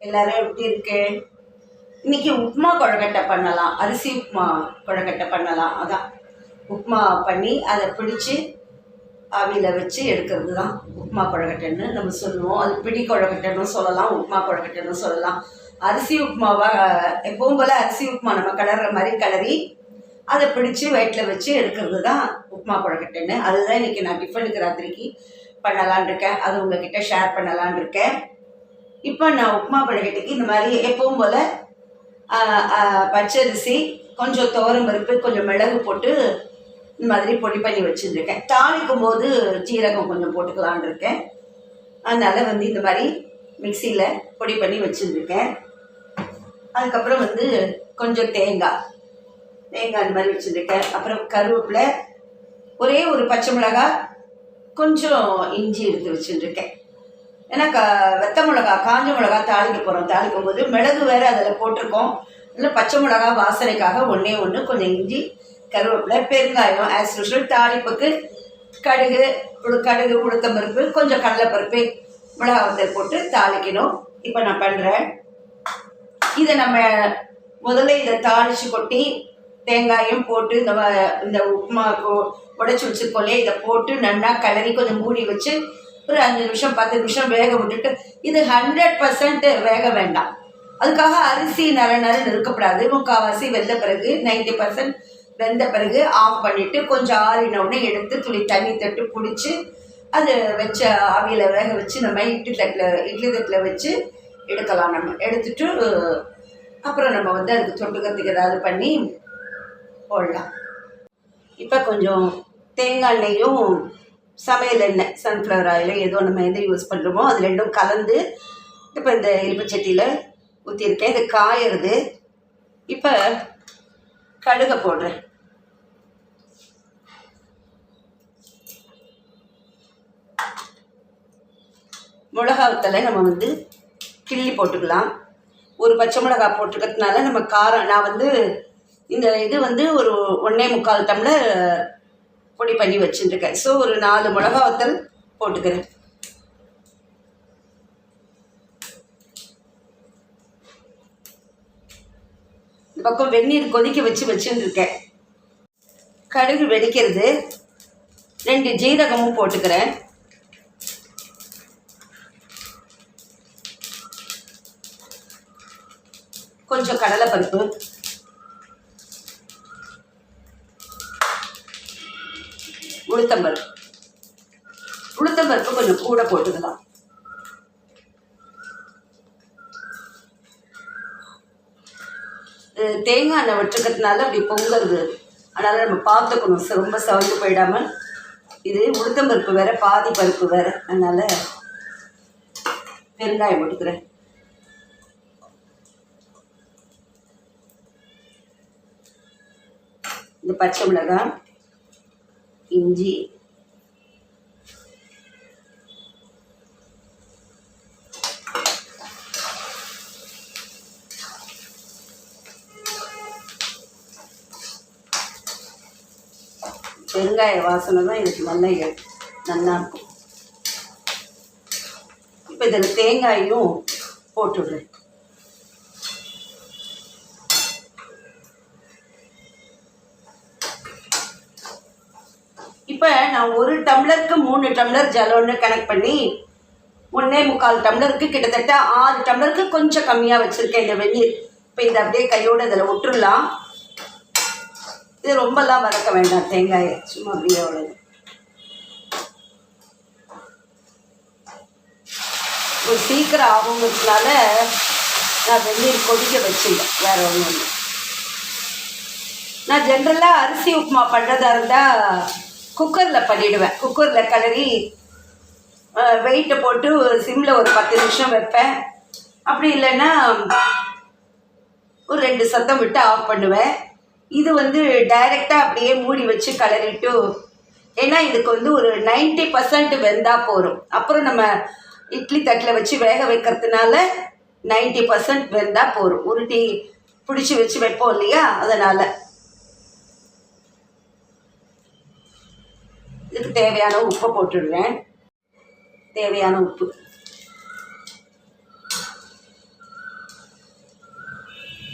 எல்லாரும் எப்படி இருக்கு? இன்னைக்கு உப்புமா கொழக்கட்டை பண்ணலாம். அரிசி உப்புமா குழக்கட்டை பண்ணலாம். அதான். உப்புமா பண்ணி அதை பிடிச்சி ஆவியில் வச்சு எடுக்கிறது தான் உப்புமா குழக்கட்டைன்னு நம்ம சொல்லுவோம். அது பிடி குழக்கட்டைன்னு சொல்லலாம் உப்புமா குழக்கட்டைன்னு சொல்லலாம். அரிசி உப்மாவை எப்பவும் போல் அரிசி உப்புமா நம்ம கலர்ற மாதிரி கலரி அதை பிடிச்சி வயிற்றில் வச்சு எடுக்கிறது தான் உப்புமா குழக்கட்டைன்னு. அதுதான் இன்னைக்கு நான் டிஃபனுக்கு ராத்திரிக்கு பண்ணலான் இருக்கேன். அது உங்ககிட்ட ஷேர் பண்ணலான் இருக்கேன். இப்போ நான் உப்புமா கொழுக்கட்டைக்கு இந்த மாதிரி எப்பவும் போல் பச்சரிசி கொஞ்சம் துவரம் பருப்பு கொஞ்சம் மிளகு போட்டு இந்த மாதிரி பொடி பண்ணி வச்சுருக்கேன் தாளிக்கும் போது ஜீரகம் கொஞ்சம் போட்டுக்கலான் இருக்கேன். அதனால் வந்து இந்த மாதிரி மிக்சியில் பொடி பண்ணி வச்சுருக்கேன் அதுக்கப்புறம் வந்து கொஞ்சம் தேங்காய் தேங்காய் இந்த மாதிரி வச்சுருக்கேன் அப்புறம் கருவேப்பிலை ஒரே ஒரு பச்சை மிளகாய் கொஞ்சம் இஞ்சி எடுத்து வச்சுருக்கேன் ஏன்னா க வெத்த மிளகா காஞ்ச மிளகா தாளிக்க போகிறோம் தாளிக்கும் போது மிளகு வேறு அதில் போட்டிருக்கோம். இல்லை பச்சை மிளகா வாசனைக்காக ஒன்றே ஒன்று கொஞ்சம் இஞ்சி கருவேப்பிலை பெருங்காயம் ஆஸ் யூஷுவல் தாளிப்புக்கு கடுகு உளு- கடுகு உளுத்தம்பருப்பு கொஞ்சம் கடலைப்பருப்பு மிளகா வத்தல் போட்டு தாளிக்கணும். இப்போ நான் பண்ணுறேன் இதை நம்ம முதல்ல இதை தாளிச்சு கொட்டி தேங்காயும் போட்டு இந்த இந்த உப்புமா உடச்சி வச்சிருக்கோம் இல்லையா? இதை போட்டு நல்லா கிளறி கொஞ்சம் மூடி வச்சு ஒரு அஞ்சு நிமிஷம் பத்து நிமிஷம் வேக விட்டுட்டு இது ஹண்ட்ரட் பர்சன்ட் வேக வேண்டாம். அதுக்காக அரிசி நர நரன்னு இருக்கப்படாது. முக்கால்வாசி வெந்த பிறகு நைன்டி பர்சன்ட் வெந்த பிறகு ஆஃப் பண்ணிவிட்டு கொஞ்சம் ஆறின உடனே எடுத்து துளி தண்ணி தட்டு பிடிச்சி அது வச்ச ஆவியில் வேக வச்சு நம்ம இட்லி தட்டில் இட்லி தட்டில் வச்சு எடுக்கலாம் நம்ம. எடுத்துட்டு அப்புறம் நம்ம வந்து அதுக்கு தொட்டுக்கிறதுக்கு ஏதாவது பண்ணி போடலாம். இப்போ கொஞ்சம் தேங்காய் எண்ணெயும் சமையல் எண்ணெய் சன்ஃப்ளவர் ஆயில் ஏதோ நம்ம எதை யூஸ் பண்ணுறோமோ அது ரெண்டும் கலந்து இப்போ இந்த இலுப்புச்சட்டியில் ஊற்றிருக்கேன் இது காயறது. இப்போ கடுகை போடுறேன். மிளகா நம்ம வந்து கிள்ளி போட்டுக்கலாம். ஒரு பச்சை மிளகா போட்டுக்கிறதுனால நம்ம காரம் நான் வந்து இந்த இது வந்து ஒரு ஒன்றே முக்கால் டம்ளர் பொடி பண்ணி வச்சுட்டுருக்கேன் ஸோ ஒரு நாலு மிளகா வத்தல் போட்டுக்கிறேன். இந்த பக்கம் வெந்நீர் கொதிக்க வச்சு வச்சுட்டுருக்கேன் கடுகு வெடிக்கிறது. ரெண்டு ஜீரகமும் போட்டுக்கிறேன். கொஞ்சம் கடலைப்பருப்பு. உளுத்தம்பருப்பு உளுத்தம்பருப்பு கொஞ்சம் கூட போட்டுக்கலாம். தேங்காய் எண்ணெய் விட்டுருக்கிறதுனால அப்படி பொங்குறது அதனால் நம்ம பார்த்துக்கணும். ரொம்ப சவந்து போயிடாமல் இது உளுத்தம்பருப்பு வேற பாதி பருப்பு வேற. அதனால் பெருங்காயம் போட்டுக்கிறேன். இந்த பச்சை மிளகாய். இஞ்சி. பெருங்காய வாசனை தான் இதுக்கு நல்லா நல்லா இருக்கும். இப்போ இதில் தேங்காயும் போட்டுடுறேன். இப்போ நான் ஒரு டம்ளருக்கு மூணு டம்ளர் ஜலம்னு கனெக்ட் பண்ணி ஒன்றே முக்கால் டம்ளருக்கு கிட்டத்தட்ட ஆறு டம்ளருக்கு கொஞ்சம் கம்மியாக வச்சுருக்கேன் இந்த வெந்நீர். இப்போ இதை அப்படியே கையோடு இதில் விட்டுறலாம். இது ரொம்பலாம் வதக்க வேண்டாம் தேங்காயை. சும்மா அப்படியே அவ்வளோ ஒரு சீக்கிரம் ஆகுங்கிறதுனால நான் வெந்நீர் கொதிக்க வச்சிருந்தேன் வேறு ஒன்றும் இல்லை. நான் ஜென்ரலாக அரிசி உப்புமா பண்ணுறதா இருந்தால் குக்கரில் பண்ணிவிடுவேன் குக்கரில் கிளறி வெயிட்டை போட்டு சிம்மில் ஒரு பத்து நிமிஷம் வைப்பேன். அப்படி இல்லைன்னா ஒரு ரெண்டு சத்தம் விட்டு ஆஃப் பண்ணுவேன். இது வந்து டைரெக்டாக அப்படியே மூடி வச்சு கலரிட்டு ஏன்னா இதுக்கு வந்து ஒரு 90% பர்சன்ட் வெந்தால் போதும். அப்புறம் நம்ம இட்லி தட்டில் வச்சு வேக வைக்கிறதுனால 90% பர்சன்ட் வெந்தால் போதும். உருட்டி பிடிச்சி வச்சு வைப்போம் இல்லையா? அதனால். இதுக்கு தேவையான உப்பை போட்டுடுவேன். தேவையான உப்பு.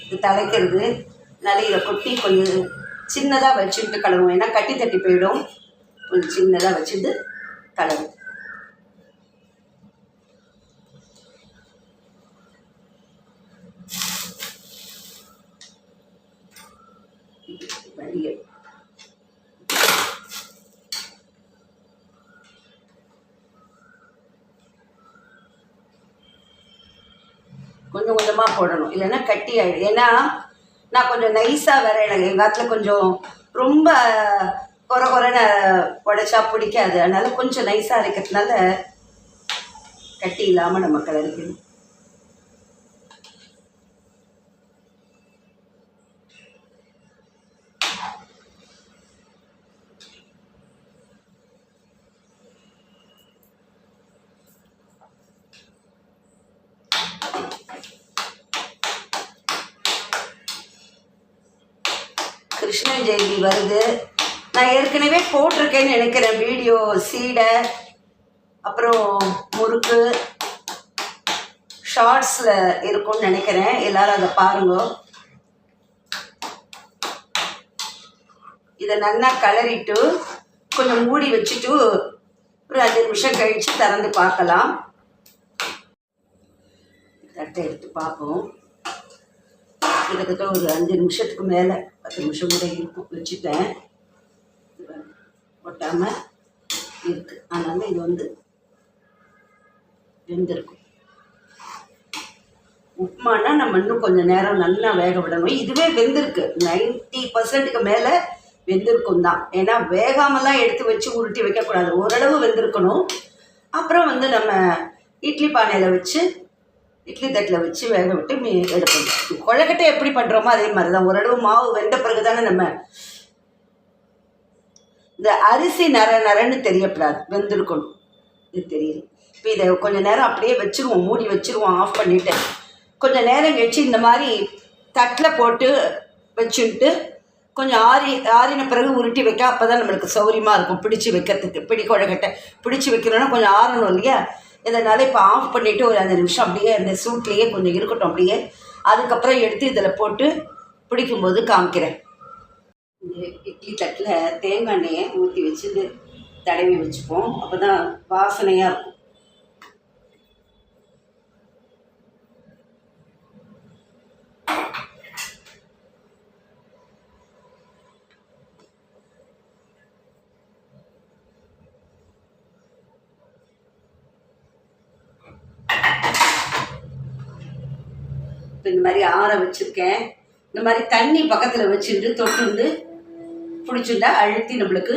இது தலைக்கிறது. நல்ல இதை கொட்டி கொஞ்சம் சின்னதாக வச்சுட்டு கழுவும் ஏன்னா கட்டி தட்டி போயிடும். கொஞ்சம் சின்னதாக வச்சுட்டு கழுவும் கொஞ்சம் கொஞ்சமாக போடணும். இல்லைன்னா கட்டி ஆகிடும் ஏன்னா நான் கொஞ்சம் நைஸாக வேற எனக்கு எங்கள் காலத்தில் கொஞ்சம் ரொம்ப குறை குறைன்னு உடைச்சா பிடிக்காது. அதனால கொஞ்சம் நைஸாக இருக்கிறதுனால கட்டி இல்லாமல் நம்ம கலரிக்கணும் கிருஷ்ண ஜெயந்தி வருது. நான் ஏற்கனவே போட்டிருக்கேன்னு நினைக்கிறேன். வீடியோ சீடை அப்புறம் முறுக்கு ஷார்ட்ஸில் இருக்கும்னு நினைக்கிறேன். எல்லாரும் அதை பாருங்க. இதை நல்லா கலரிட்டு கொஞ்சம் மூடி வச்சுட்டு ஒரு அஞ்சு நிமிஷம் கழித்து திறந்து பார்க்கலாம். தட்டை எடுத்து பார்ப்போம். கிட்டத்தட்ட ஒரு அஞ்சு நிமிஷத்துக்கு மேலே. பத்து நிமிஷம் கூட இருக்கும் வச்சுட்டேன் ஒட்டாமல் இருக்கு. அதனால இது வந்து வெந்திருக்கும். உப்புமானா நம்ம இன்னும் கொஞ்சம் நேரம் நல்லா வேக விடணும். இதுவே வெந்திருக்கு. நைன்டி பர்சன்ட்டுக்கு மேலே வெந்திருக்கும் தான். ஏன்னா வேகாமலாம் எடுத்து வச்சு உருட்டி வைக்கக்கூடாது. ஓரளவு வெந்திருக்கணும். அப்புறம் வந்து நம்ம இட்லி பானையில் வச்சு இட்லி தட்டில் வச்சு வேக விட்டு மீ எடுக்கணும் கொழக்கட்டை எப்படி பண்ணுறோமோ அதே மாதிரி தான் ஓரளவு மாவு வெந்த பிறகு தானே நம்ம இந்த அரிசி நர நரன்னு தெரியப்படாது. வெந்திருக்கணும். இது தெரியல இப்போ இதை கொஞ்சம் நேரம் அப்படியே வச்சுருவோம். மூடி வச்சுருவோம். ஆஃப் பண்ணிவிட்டு கொஞ்சம் நேரம் கழிச்சு இந்த மாதிரி தட்டில் போட்டு வச்சுட்டு கொஞ்சம் ஆறி ஆறின பிறகு உருட்டி வைக்க அப்போ தான் நம்மளுக்கு சௌரியமாக இருக்கும். பிடிச்சி வைக்கிறதுக்கு. பிடி கொழக்கட்டை பிடிச்சி வைக்கணும்னா கொஞ்சம் ஆறணும் இல்லையா? இதனால் இப்போ ஆஃப் பண்ணிவிட்டு ஒரு அஞ்சு நிமிஷம் அப்படியே அந்த சூட்லேயே கொஞ்சம் இருக்கட்டும் அப்படியே. அதுக்கப்புறம் எடுத்து இதில் போட்டு பிடிக்கும்போது காமிக்கிறேன். இட்லி தட்டில் தேங்காய் எண்ணெயை ஊற்றி வச்சு தடவி வச்சுப்போம். அப்போ தான் வாசனையாக இருக்கும். இப்போ இந்த மாதிரி ஆற வச்சுருக்கேன். இந்த மாதிரி தண்ணி பக்கத்தில் வச்சுட்டு தொட்டுண்டு பிடிச்சுட்டா அழுத்தி நம்மளுக்கு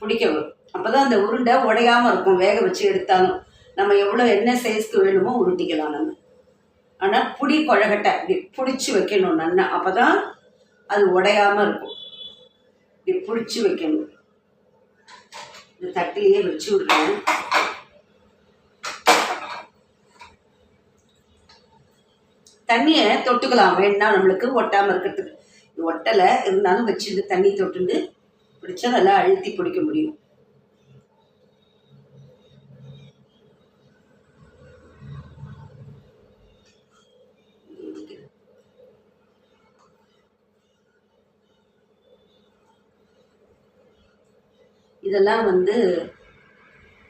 பிடிக்க வரும். அப்போ தான் அந்த உருண்டை உடையாமல் இருக்கும் வேக வச்சு எடுத்தாலும். நம்ம எவ்வளோ என்ன சைஸ்க்கு வேணுமோ உருட்டிக்கலாம் நம்ம. ஆனால் புடி குழகட்டை இப்படி பிடிச்சி வைக்கணும் நல்லா அப்போ தான் அது உடையாமல் இருக்கும். இப்படி பிடிச்சி வைக்கணும். இந்த தட்டிலேயே வச்சு விடுறேன். தண்ணியை தொட்டுக்கலாம். வேணும்னா நம்மளுக்கு ஒட்டாமல் இருக்கிறதுக்கு. ஒட்டலை. இருந்தாலும் வச்சுட்டு தண்ணி தொட்டுண்டு பிடிச்சா நல்லா அழுத்தி பிடிக்க முடியும். இதெல்லாம் வந்து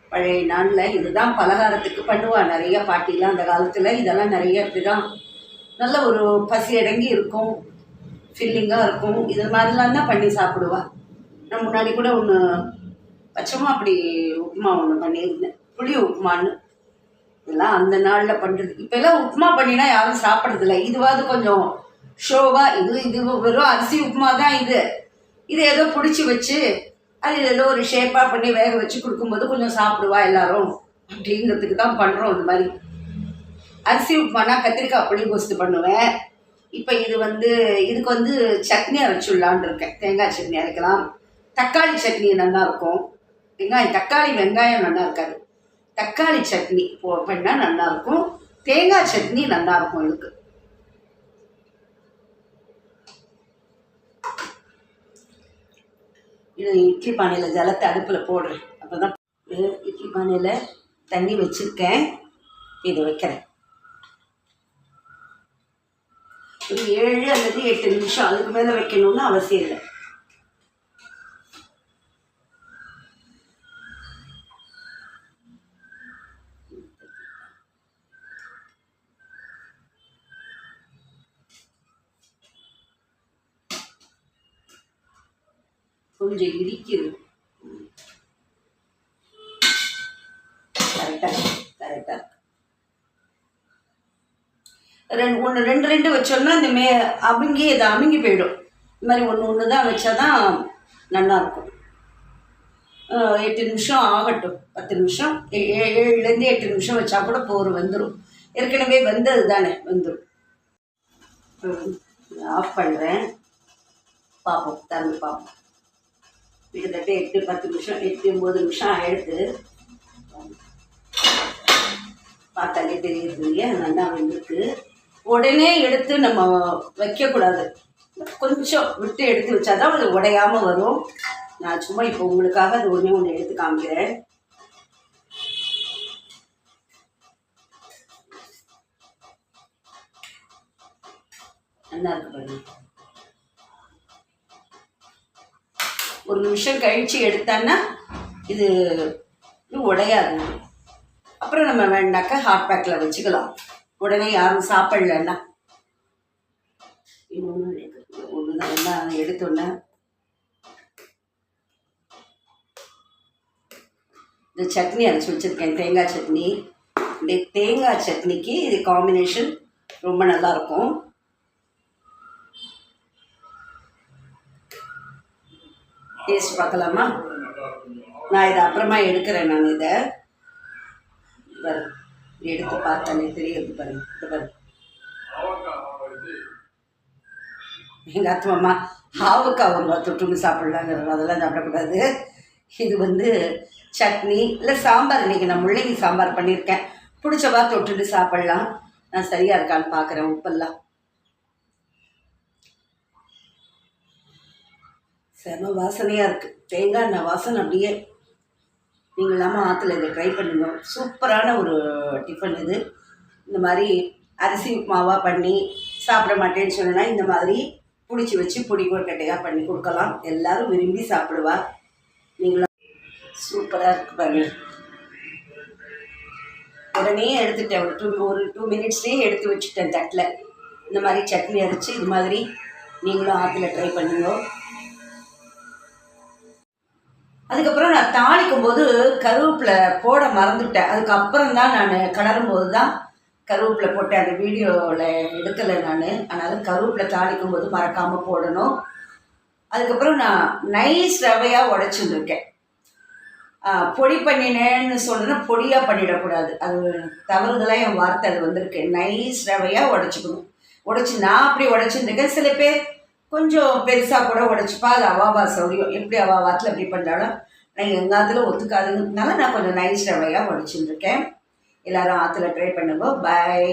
பழைய நாளில் இதுதான் பலகாரத்துக்கு பண்ணுவா. நிறைய பாட்டிலாம் அந்த காலத்தில் இதெல்லாம் நிறைய இப்படிதான் நல்ல ஒரு பசி அடங்கி இருக்கும் ஃபில்லிங்காக இருக்கும். இது மாதிரிலாம் தான் பண்ணி சாப்பிடுவாள் நான் முன்னாடி கூட ஒன்று பச்சமாக அப்படி உப்புமா ஒன்று பண்ணியிருந்தேன். புளி உப்புமான்னு. இதெல்லாம் அந்த நாளில் பண்ணுறது இப்போல்லாம் உப்புமா பண்ணினா யாரும் சாப்பிட்றதில்ல. இதுவாது கொஞ்சம் ஷோவாக இது இது வெறும் அரிசி உப்புமா தான் இது. இது ஏதோ பிடிச்சி வச்சு அது ஏதோ ஒரு ஷேப்பாக பண்ணி வேக வச்சு கொடுக்கும்போது கொஞ்சம் சாப்பிடுவா எல்லாரும். அப்படிங்கிறதுக்கு தான் பண்ணுறோம் இந்த மாதிரி. அரிசி உப்புமானா கத்திரிக்காய் புளி கோஸ்து பண்ணுவேன். இப்போ இது வந்து இதுக்கு வந்து சட்னி அரைச்சுடலான்னு இருக்கேன் தேங்காய் சட்னி அரைக்கலாம். தக்காளி சட்னி நல்லா இருக்கும் வெங்காயம் தக்காளி வெங்காயம் நல்லா இருக்காது தக்காளி சட்னி போ பண்ணால் நல்லா இருக்கும் தேங்காய் சட்னி நல்லா இருக்கும் இதுக்கு. இது இட்லி பானையில் ஜலத்தை அடுப்பில் போடுறேன். அப்போ தான் இட்லி பானையில் தண்ணி வச்சுருக்கேன். இதை வைக்கிறேன். ஒரு ஏழு அல்லது எட்டு நிமிஷம் அதுக்கு மேலே வைக்கணும்னு அவசியம் இல்லை. கொஞ்சம் இடிக்குது ரெண்டு ஒன்று ரெண்டு ரெண்டு வச்சோம்னா இந்த மே அமுங்கி இது அமுங்கி போயிடும். இந்த மாதிரி ஒன்று ஒன்று தான் வச்சாதான் நல்லாயிருக்கும் எட்டு நிமிஷம் ஆகட்டும். பத்து நிமிஷம் ஏ- ஏ- ஏழுலேருந்து எட்டு நிமிஷம் வச்சா கூட போர் வந்துடும் ஏற்கனவே வந்தது தானே வந்துடும் ஆஃப் பண்ணுறேன் பார்ப்போம் திறந்து பார்ப்போம் கிட்டத்தட்ட எட்டு பத்து நிமிஷம் எட்டு ஒம்பது நிமிஷம் ஆயிடுது. பார்த்தாலே தெரியுது இல்லையா? நல்லா வெந்திருக்கு. உடனே எடுத்து நம்ம வைக்கக்கூடாது. கொஞ்சம் விட்டு எடுத்து வச்சாதான் அது உடையாம வரும். நான் சும்மா இப்போ உங்களுக்காக அது ஒன்றே ஒன்று எடுத்து காமிக்கிறேன். நல்லா இருக்கு பாருங்க. ஒரு நிமிஷம் கழிச்சு எடுத்தோன்னா இது உடையாது. அப்புறம் நம்ம வேணாக்கா ஹாட் பேக்கில் வச்சுக்கலாம். உடனே யாரும் சாப்பிடலன்னா? இன்னொன்று ஒன்று தான் எடுத்தோன்னே? இந்த சட்னி அரைச்சி வச்சுருக்கேன். தேங்காய் சட்னி. இந்த தேங்காய் சட்னிக்கு இது காம்பினேஷன் ரொம்ப நல்லா இருக்கும் டேஸ்ட் பார்க்கலாமா? நான் இதை அப்புறமா எடுக்கிறேன் நான் இதை எடுத்து பார்த்தாலே தெரியுது பாருங்க. இது பாரு எங்கள் அத்தம்மா ஆவுக்காய் ஒரு தொட்டுன்னு சாப்பிட்லாங்கிறது அதெல்லாம் சாப்பிடக்கூடாது. இது வந்து சட்னி இல்லை சாம்பார். இன்னைக்கு நான் முள்ளங்கி சாம்பார் பண்ணியிருக்கேன். பிடிச்சவா தொட்டுட்டு சாப்பிட்லாம். நான் சரியாக இருக்கான்னு பார்க்குறேன் உப்பெல்லாம். செம வாசனையாக இருக்குது தேங்காய் எண்ணெய் வாசனை அப்படியே நீங்கள் இல்லாமல் ஆற்றுல இதை ட்ரை பண்ணுங்க. சூப்பரான ஒரு டிஃபன் இது. இந்த மாதிரி அரிசி உப்புமாவாக பண்ணி சாப்பிட மாட்டேன்னு சொன்னா இந்த மாதிரி பிடிச்சி வச்சு பொடி கொழுக்கட்டையாக பண்ணி கொடுக்கலாம். எல்லாரும் விரும்பி சாப்பிடுவா. நீங்களும் சூப்பராக இருக்கு பாருங்க. உடனே எடுத்துட்டேன். ஒரு டூ ஒரு டூ மினிட்ஸ்லேயே எடுத்து வச்சுட்டேன் தட்டில். இந்த மாதிரி சட்னி அரைச்சி இது மாதிரி நீங்களும் ஆற்றுல ட்ரை பண்ணுங்க. அதுக்கப்புறம் நான் தாளிக்கும் போது கருவேப்பிலை போட மறந்துவிட்டேன் அதுக்கப்புறம் தான் நான் கிளறும் போது தான் கருவேப்பிலை போட்டேன். அந்த வீடியோவில் எடுக்கலை நான். அதனால் கருவேப்பிலை தாளிக்கும் போது மறக்காமல் போடணும். அதுக்கப்புறம் நான் நைஸ் ரவையாக உடச்சிருந்துருக்கேன் பொடி பண்ணினேன்னு சொன்னா பொடியாக பண்ணிடக்கூடாது. அது தவறுதலாக என் வார்த்தை அது வந்திருக்கு. நைஸ் ரவையாக உடச்சிக்கணும். உடச்சி நான் அப்படி உடச்சிருந்துருக்கேன் சில பேர் கொஞ்சம் பெருசாக கூட உடச்சிப்பா. அது அவாபா சௌரியம். எப்படி அவாபாத்தில் எப்படி பண்ணாலும் நான் எங்கள் ஆற்றுல ஒத்துக்காதுங்கிறதுனால நான் கொஞ்சம் நைஸ் ரவையாக உடச்சிருந்துருக்கேன் எல்லாரும் ஆற்றுல ட்ரை பண்ணுங்க. பாய்